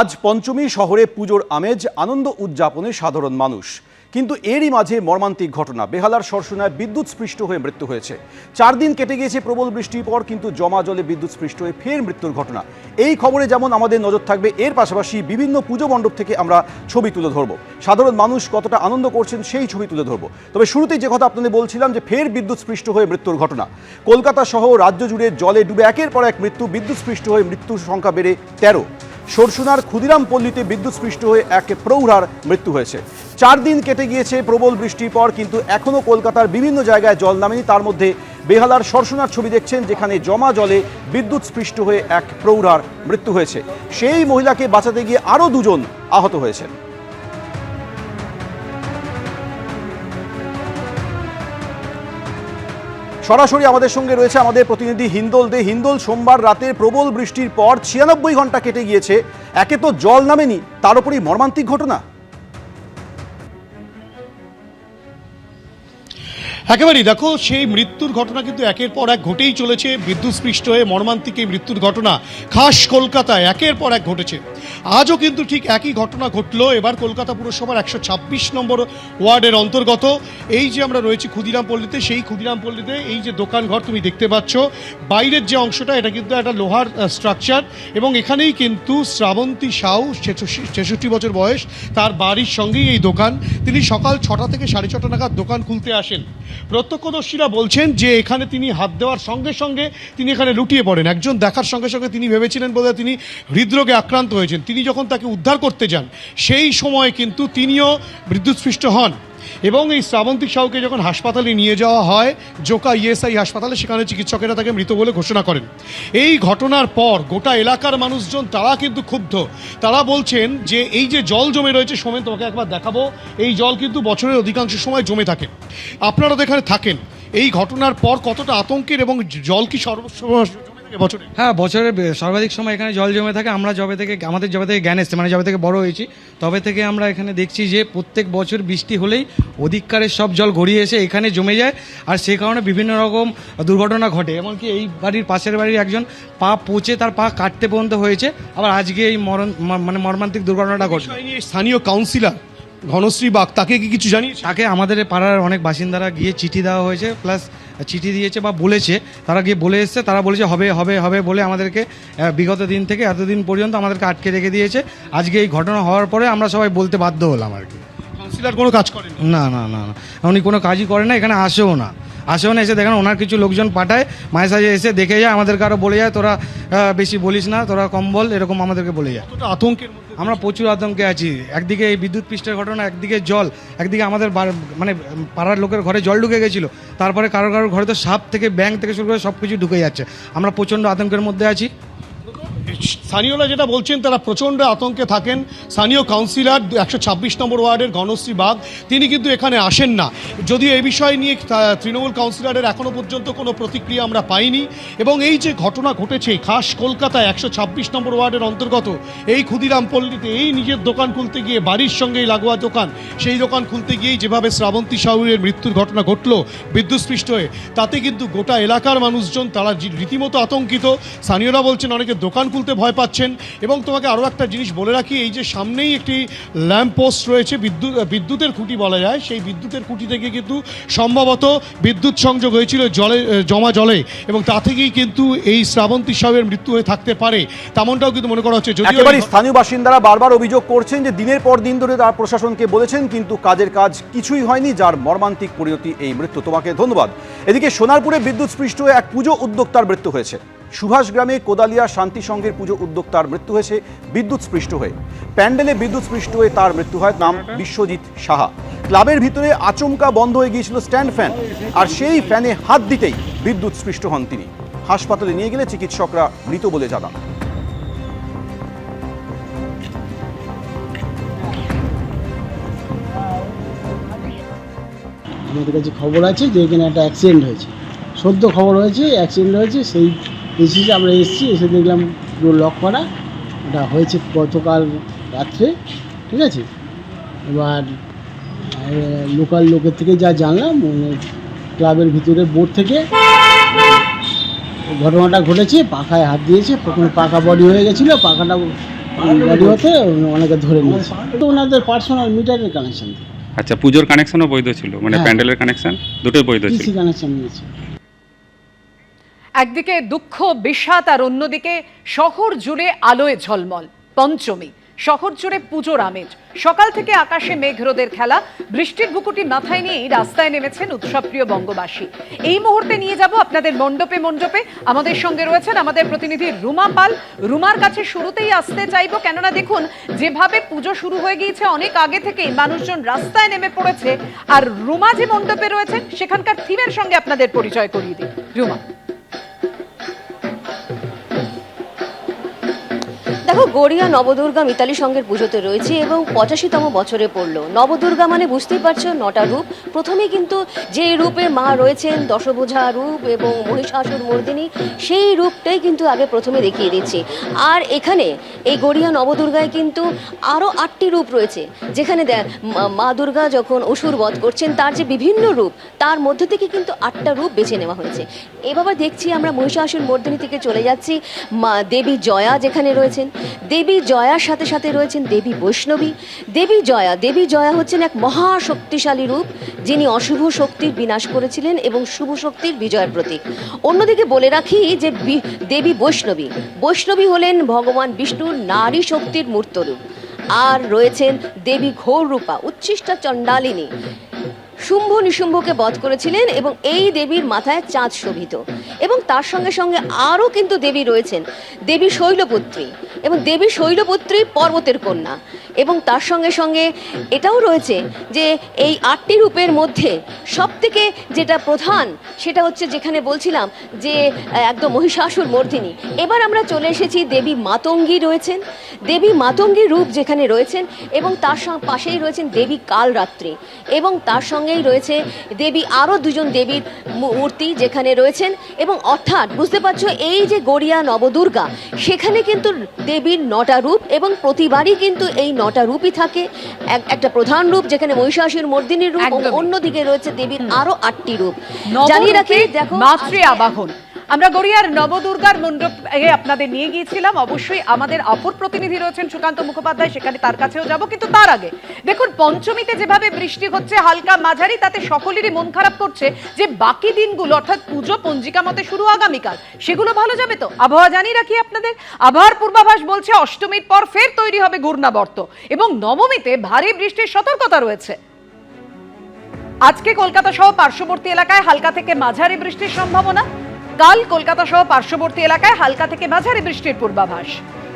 আজ পঞ্চমী শহরে পুজোর আমেজ, আনন্দ উদযাপনে সাধারণ মানুষ। কিন্তু এরই মাঝে মর্মান্তিক ঘটনা। বেহালার সরসুনায় বিদ্যুৎ স্পৃষ্ট হয়ে মৃত্যু হয়েছে। চার দিন কেটে গিয়েছে প্রবল বৃষ্টির পর, কিন্তু জমা জলে বিদ্যুৎ স্পৃষ্ট হয়ে ফের মৃত্যুর ঘটনা। এই খবরে যেমন আমাদের নজর থাকবে, এর পাশাপাশি বিভিন্ন পুজো মণ্ডপ থেকে আমরা ছবি তুলে ধরবো। সাধারণ মানুষ কতটা আনন্দ করছেন, সেই ছবি তুলে ধরবো। তবে শুরুতেই যে কথা আপনাদের বলছিলাম যে ফের বিদ্যুৎ স্পৃষ্ট হয়ে মৃত্যুর ঘটনা। কলকাতা সহ রাজ্য জুড়ে জলে ডুবে একের পর এক মৃত্যু, বিদ্যুৎ স্পৃষ্ট হয়ে মৃত্যুর সংখ্যা বেড়ে তেরো। সরসুনার ক্ষুদিরাম পল্লীতে বিদ্যুৎ স্পৃষ্ট হয়ে এক প্রৌঢ়ার মৃত্যু হয়েছে। চার দিন কেটে গিয়েছে প্রবল বৃষ্টির পর, কিন্তু এখনও কলকাতার বিভিন্ন জায়গায় জল নামেনি। তার মধ্যে বেহালার সরসুনার ছবি দেখছেন, যেখানে জমা জলে বিদ্যুৎ স্পৃষ্ট হয়ে এক প্রৌঢ়ার মৃত্যু হয়েছে। সেই মহিলাকে বাঁচাতে গিয়ে আরও দুজন আহত হয়েছেন। সরাসরি আমাদের সঙ্গে রয়েছে আমাদের প্রতিনিধি হিন্দোল দে। হিন্দোল সোমবার রাতে প্রবল বৃষ্টির পর ছিয়ানব্বই ঘণ্টা কেটে গিয়েছে। একে তো জল নামেনি, তার উপরই মর্মান্তিক ঘটনা। একেবারেই দেখো, সেই মৃত্যুর ঘটনা কিন্তু একের পর এক ঘটেই চলেছে। বিদ্যুৎ স্পৃষ্ট হয়ে মর্মান্তিক এই মৃত্যুর ঘটনা খাস কলকাতায় একের পর এক ঘটেছে। আজও কিন্তু ঠিক একই ঘটনা ঘটলো। এবার কলকাতা পুরসভার একশো ছাব্বিশ নম্বর ওয়ার্ডের অন্তর্গত। এই যে আমরা রয়েছি ক্ষুদিরাম পল্লীতে, সেই ক্ষুদিরাম পল্লীতে এই যে দোকান ঘর তুমি দেখতে পাচ্ছ, বাইরের যে অংশটা, এটা কিন্তু একটা লোহার স্ট্রাকচার এবং এখানেই কিন্তু শ্রাবন্তী সাউ ছেষট্টি বছর বয়স, তার বাড়ির সঙ্গেই এই দোকান। তিনি সকাল ছটা থেকে সাড়ে ছটা নাগাদ দোকান খুলতে আসেন। প্রত্যক্ষদর্শীরা বলছেন যে এখানে তিনি হাত দেওয়ার সঙ্গে সঙ্গে তিনি এখানে লুটিয়ে পড়েন। একজন দেখার সঙ্গে সঙ্গে তিনি ভেবেছিলেন বলে তিনি হৃদরোগে আক্রান্ত হয়েছেন। তিনি যখন তাকে উদ্ধার করতে যান, সেই সময় কিন্তু তিনিও বিদ্যুৎস্পৃষ্ট হন। এবং এই শ্রাবন্তী সাউকে যখন হাসপাতালে নিয়ে যাওয়া হয়, জোকা ইএসআই হাসপাতালে সেখানে চিকিৎসকেরা তাকে মৃত বলে ঘোষণা করেন। এই ঘটনার পর গোটা এলাকার মানুষজন, তারা কিন্তু ক্ষুব্ধ। তারা বলছেন যে, এই যে জল জমে রয়েছে, সোমেন তোমাকে একবার দেখাবো। এই জল কিন্তু বছরের অধিকাংশ সময় জমে থাকে। আপনারা তো এখানে থাকেন। এই ঘটনার পর কতটা আতঙ্কের এবং জল কি থাকে বছরে? হ্যাঁ বছরে সর্বাধিক সময় এখানে জল জমে থাকে আমরা যবে থেকে আমাদের যবে থেকে জ্ঞান এসছে মানে যবে থেকে বড় হয়েছি তবে থেকে আমরা এখানে দেখছি যে প্রত্যেক বছর বৃষ্টি হলেই অধিককারের সব জল গড়িয়ে এসে এখানে জমে যায় আর সে কারণে বিভিন্ন রকম দুর্ঘটনা ঘটে এমনকি এই বাড়ির পাশের বাড়ির একজন পা পচে তার পা কাটতে পর্যন্ত হয়েছে আবার আজকে এই মরণ মানে মর্মান্তিক দুর্ঘটনাটা ঘটে স্থানীয় কাউন্সিলর ঘনশ্রী বাগ তাকে কি কিছু জানি তাকে আমাদের পাড়ার অনেক বাসিন্দারা গিয়ে চিঠি দেওয়া হয়েছে প্লাস চিঠি দিয়েছে বা বলেছে তারা গিয়ে বলে এসছে তারা বলেছে হবে হবে হবে বলে আমাদেরকে বিগত দিন থেকে এতদিন পর্যন্ত আমাদেরকে আটকে রেখে দিয়েছে। আজকে এই ঘটনা হওয়ার পরে আমরা সবাই বলতে বাধ্য হলাম আর কি। কাউন্সিলর কোনো কাজ করেন? না না না না। উনি কোনো কাজই করে না এখানে আসেও না। আসেও না এসে দেখেন ওনার কিছু লোকজন পাঠায় মায়ের সাজে এসে দেখে যায় আমাদেরকে আরও বলে যায় তোরা বেশি বলিস না তোরা কম বল এরকম আমাদেরকে বলে যায়। আতঙ্কের আমরা প্রচুর আতঙ্কে আছি। একদিকে এই বিদ্যুৎ পৃষ্ঠের ঘটনা একদিকে জল একদিকে আমাদের মানে পাড়ার লোকের ঘরে জল ঢুকে গেছিল। তারপরে কারও কারোর ঘরে তো সাপ থেকে ব্যাংক থেকে শুরু করে সব কিছু ঢুকে যাচ্ছে। আমরা প্রচণ্ড আতঙ্কের মধ্যে আছি। স্থানীয়রা যেটা বলছেন, তারা প্রচণ্ড আতঙ্কে থাকেন। স্থানীয় কাউন্সিলর, একশো ছাব্বিশ নম্বর ওয়ার্ডের গণশ্রী বাগ, তিনি কিন্তু এখানে আসেন না। যদিও এই বিষয় নিয়ে তৃণমূল কাউন্সিলরের এখনও পর্যন্ত কোনো প্রতিক্রিয়া আমরা পাইনি। এবং এই যে ঘটনা ঘটেছে, খাস কলকাতায় একশো ছাব্বিশ নম্বর ওয়ার্ডের অন্তর্গত, এই ক্ষুদিরাম পল্লীতে এই নিজের দোকান খুলতে গিয়ে বাড়ির সঙ্গেই লাগোয়া দোকান, সেই দোকান খুলতে গিয়েই যেভাবে শ্রাবন্তী সাহুরের মৃত্যুর ঘটনা ঘটলো বিদ্যুৎস্পৃষ্ট হয়ে, তাতে কিন্তু গোটা এলাকার মানুষজন তারা রীতিমতো আতঙ্কিত। স্থানীয়রা বলছেন, অনেকে দোকান খুলতে ভয় পাচ্ছেন। এবং তোমাকে আরও একটা জিনিস বলে রাখি এই যে সামনেই একটি ল্যাম্প পোস্ট রয়েছে বিদ্যুৎ বিদ্যুতের খুঁটি বলা যায়। সেই বিদ্যুতের খুঁটি থেকে কিন্তু সম্ভবত বিদ্যুৎ সংযোগ হয়েছিল জলে জমা জলে। এবং তা থেকেই কিন্তু এই শ্রাবন্তী সাহেবের মৃত্যু হয়ে থাকতে পারে। তেমনটাও কিন্তু মনে করা হচ্ছে এই- স্থানীয় বাসিন্দারা বারবার অভিযোগ করছেন যে দিনের পর দিন ধরে তারা প্রশাসনকে বলেছেন কিন্তু কাজের কাজ কিছুই হয়নি যার মর্মান্তিক পরিণতি এই মৃত্যু। তোমাকে ধন্যবাদ। এদিকে সোনারপুরে বিদ্যুৎ স্পৃষ্ট হয়ে এক পুজো উদ্যোক্তার মৃত্যু হয়েছে। সুভাষ গ্রামে কোদালিয়া শান্তি সংঘের পুজো উদ্যোক্তার মৃত্যু হয়েছে, বিদ্যুৎ স্পৃষ্ট হয়ে। প্যান্ডেলে বিদ্যুৎ স্পৃষ্ট হয়ে তার মৃত্যু হয়, নাম বিশ্বজিৎ সাহা। ক্লাবের ভিতরে আচমকা বন্ধ হয়ে গিয়েছিল স্ট্যান্ড ফ্যান, আর সেই ফ্যানে হাত দিতেই বিদ্যুৎ স্পৃষ্ট হন তিনি। হাসপাতালে নিয়ে গেলে চিকিৎসকরা মৃত বলে জানান। আমাদের কাছে খবর আছে যে এখানে একটা অ্যাক্সিডেন্ট হয়েছে। সদ্য খবর হয়েছে, অ্যাক্সিডেন্ট হয়েছে, সেই এসেছি আমরা এসেছি এসে দেখলাম পুরো লক করা। ওটা হয়েছে গতকাল রাত্রে ঠিক আছে? এবার লোকাল লোকের থেকে যা জানলাম মানে ক্লাবের ভিতরে বোর্ড থেকে ঘটনাটা ঘটেছে পাখায় হাত দিয়েছে প্রথমে পাকা বডি হয়ে গেছিল পাখাটা বডি হতে অনেকে ধরে নিয়েছে। তো ওনাদের পার্সোনাল মিটারের কানেকশন আচ্ছা পুজোর কানেকশনও বৈধ ছিল মানে হ্যাঁ। প্যান্ডেলের কানেকশন দুটোই বৈধ ছিল। কানেকশন নিয়েছে। একদিকে দুঃখ, বিষাদ, আর অন্যদিকে শহর জুড়ে আলোয় ঝলমল, পঞ্চমী, শহর জুড়ে পুজোর আমেজ। সকাল থেকে আকাশে মেঘরোদের খেলা, বৃষ্টির বুকুটি মাথায় নিয়েই রাস্তায় নেমেছেন উৎসবপ্রিয় বঙ্গবাসী। এই মুহূর্তে নিয়ে যাব আপনাদের মণ্ডপে মণ্ডপে। আমাদের সঙ্গে রয়েছেন আমাদের প্রতিনিধি রুমা পাল। রুমার কাছে শুরুতেই আসতে চাইব, কেননা দেখুন, যেভাবে পুজো শুরু হয়ে গিয়েছে, অনেক আগে থেকেই মানুষজন রাস্তায় নেমে পড়েছে। আর রুমা যে মণ্ডপে রয়েছেন, সেখানকার থিমের সঙ্গে আপনাদের পরিচয় করিয়ে দিই। রুমা। দেখো, গড়িয়া নবদুর্গা মিতালি সঙ্গের পুজোতে রয়েছে এবং পঁচাশিতম বছরে পড়ল। নবদুর্গা মানে বুঝতেই পারছ, নটা রূপ। প্রথমে কিন্তু যে রূপে মা রয়েছেন দশভুজা রূপ এবং মহিষাসুর মর্দিনী, সেই রূপটাই কিন্তু আগে প্রথমে দেখিয়ে দিচ্ছি। আর এখানে এই গড়িয়া নবদুর্গায় কিন্তু আরও আটটি রূপ রয়েছে। যেখানে মা দুর্গা যখন অসুর বধ করছেন, তার যে বিভিন্ন রূপ, তার মধ্যে থেকে কিন্তু আটটা রূপ বেছে নেওয়া হয়েছে। এভাবে দেখছি আমরা মহিষাসুর মর্দিনী থেকে চলে যাচ্ছি মা দেবী জয়া যেখানে রয়েছেন। দেবী জয়ার সাথে সাথে রয়েছেন দেবী বৈষ্ণবী। দেবী জয়া দেবী জয়া হচ্ছেন এক মহা শক্তিশালী রূপ, যিনি অশুভ শক্তির বিনাশ করেছিলেন এবং শুভ শক্তির বিজয়ের প্রতীক। অন্যদিকে বলে রাখি যে দেবী বৈষ্ণবী। বৈষ্ণবী হলেন ভগবান বিষ্ণুর নারী শক্তির মূর্তরূপ। আর রয়েছেন দেবী ঘোর রূপা, উচ্ছিষ্টা চণ্ডালিনী। শুম্ভ নিশুম্ভকে বধ করেছিলেন এবং এই দেবীর মাথায় চাঁদ শোভিত। এবং তার সঙ্গে সঙ্গে আরও কিন্তু দেবী রয়েছেন, দেবী শৈলপুত্রী। এবং দেবী শৈলপুত্রী পর্বতের কন্যা। এবং তার সঙ্গে সঙ্গে এটাও রয়েছে যে এই আটটি রূপের মধ্যে সব থেকে যেটা প্রধান সেটা হচ্ছে যেখানে বলছিলাম যে একদম মহিষাসুর মর্দিনী। এবার আমরা চলে এসেছি দেবী মাতঙ্গী রয়েছেন। দেবী মাতঙ্গী রূপ যেখানে রয়েছেন এবং তার পাশেই রয়েছেন দেবী কালরাত্রি এবং তার সঙ্গেই রয়েছে দেবী আরও দুজন দেবীর মূর্তি যেখানে রয়েছেন এবং অর্থাৎ বুঝতে পারছ এই যে গড়িয়া নবদুর্গা, সেখানে কিন্তু দেবীর নটা রূপ এবং প্রতিবারই কিন্তু এই নটা রূপই থাকে। একটা প্রধান রূপ যেখানে মহিষাসুর মর্দিনীর রূপ অন্যদিকে রয়েছে দেবীর আরও আটটি রূপ। জানিয়ে রাখি দেখো মাতৃ আবাহন। আমরা গড়িয়ার নবদুর্গার মণ্ডপ আপনাদের নিয়ে গিয়েছিলাম। অবশ্যই আমাদের অপর প্রতিনিধি রয়েছেন সুকান্ত মুখোপাধ্যায়, সেখানে তার কাছেও যাব, কিন্তু তার আগে দেখুন, পঞ্চমীতে যেভাবে বৃষ্টি হচ্ছে, হালকা মাঝারি, তাতে সকলেরই মন খারাপ করছে যে বাকি দিনগুলো, অর্থাৎ পুজো পঞ্জিকা মতে শুরু আগামীকাল, সেগুলো ভালো যাবে তো? আবহাওয়া জানিয়ে রাখি আপনাদের, আবহাওয়ার পূর্বাভাস বলছে, অষ্টমীর পর ফের তৈরি হবে ঘূর্ণাবর্ত এবং নবমীতে ভারী বৃষ্টির সতর্কতা রয়েছে। আজকে কলকাতা সহ পার্শ্ববর্তী এলাকায় হালকা থেকে মাঝারি বৃষ্টির সম্ভাবনা। কাল কলকাতা সহ পার্শ্ববর্তী এলাকায় হালকা থেকে মাঝারি বৃষ্টির পূর্বাভাস।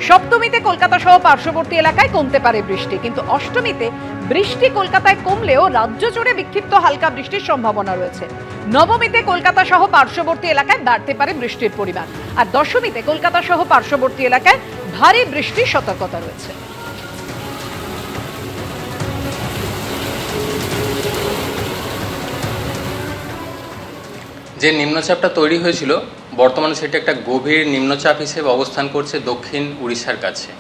সপ্তমীতে কলকাতা সহ পার্শ্ববর্তী এলাকায় কমতে পারে বৃষ্টি, কিন্তু অষ্টমীতে বৃষ্টি কলকাতায় কমলেও রাজ্য জুড়ে বিক্ষিপ্ত হালকা বৃষ্টির সম্ভাবনা রয়েছে। নবমীতে কলকাতা সহ পার্শ্ববর্তী এলাকায় বাড়তে পারে বৃষ্টির পরিমাণ, আর দশমীতে কলকাতা সহ পার্শ্ববর্তী এলাকায় ভারী বৃষ্টির সতর্কতা রয়েছে। যে নিম্নচাপটা তৈরি হয়েছিল, বর্তমানে সেটা একটা গভীর নিম্নচাপ হিসেবে অবস্থান করছে দক্ষিণ উড়িষ্যার কাছে।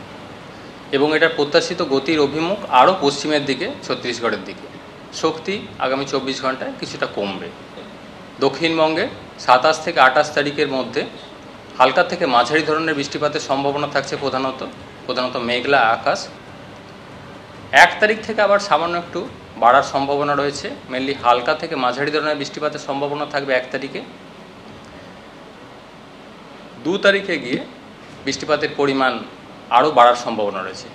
এবং এটার প্রত্যাশিত গতির অভিমুখ আরও পশ্চিমের দিকে, ছত্তিশগড়ের দিকে। শক্তি আগামী চব্বিশ ঘন্টায় কিছুটা কমবে। দক্ষিণবঙ্গে সাতাশ থেকে আঠাশ তারিখের মধ্যে হালকা থেকে মাঝারি ধরনের বৃষ্টিপাতের সম্ভাবনা থাকছে প্রধানত প্রধানত মেঘলা আকাশ। এক তারিখ থেকে আবার সামান্য একটু বাড়ার সম্ভাবনা রয়েছে। মেনলি হালকা থেকে মাঝারি ধরনের বৃষ্টিপাতের সম্ভাবনা থাকবে এক তারিখে। দু তারিখে গিয়ে বৃষ্টিপাতের পরিমাণ আরও বাড়ার সম্ভাবনা রয়েছে।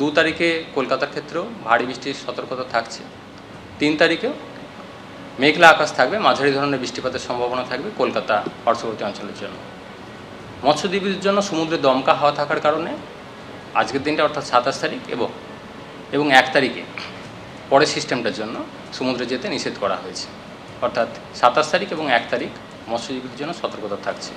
দু তারিখে কলকাতার ক্ষেত্রেও ভারী বৃষ্টির সতর্কতা থাকছে। তিন তারিখেও মেঘলা আকাশ থাকবে, মাঝারি ধরনের বৃষ্টিপাতের সম্ভাবনা থাকবে কলকাতা, পার্শ্ববর্তী অঞ্চলের জন্য। মৎস্যদ্বীপের জন্য সমুদ্রে দমকা হাওয়া থাকার কারণে আজকের দিনটা অর্থাৎ সাতাশ তারিখ এবং এবং এক তারিখে পরের সিস্টেমটার জন্য সমুদ্রে যেতে নিষেধ করা হয়েছে। অর্থাৎ সাতাশ তারিখ এবং এক তারিখ মৎস্যজীবীদের জন্য সতর্কতা থাকছে।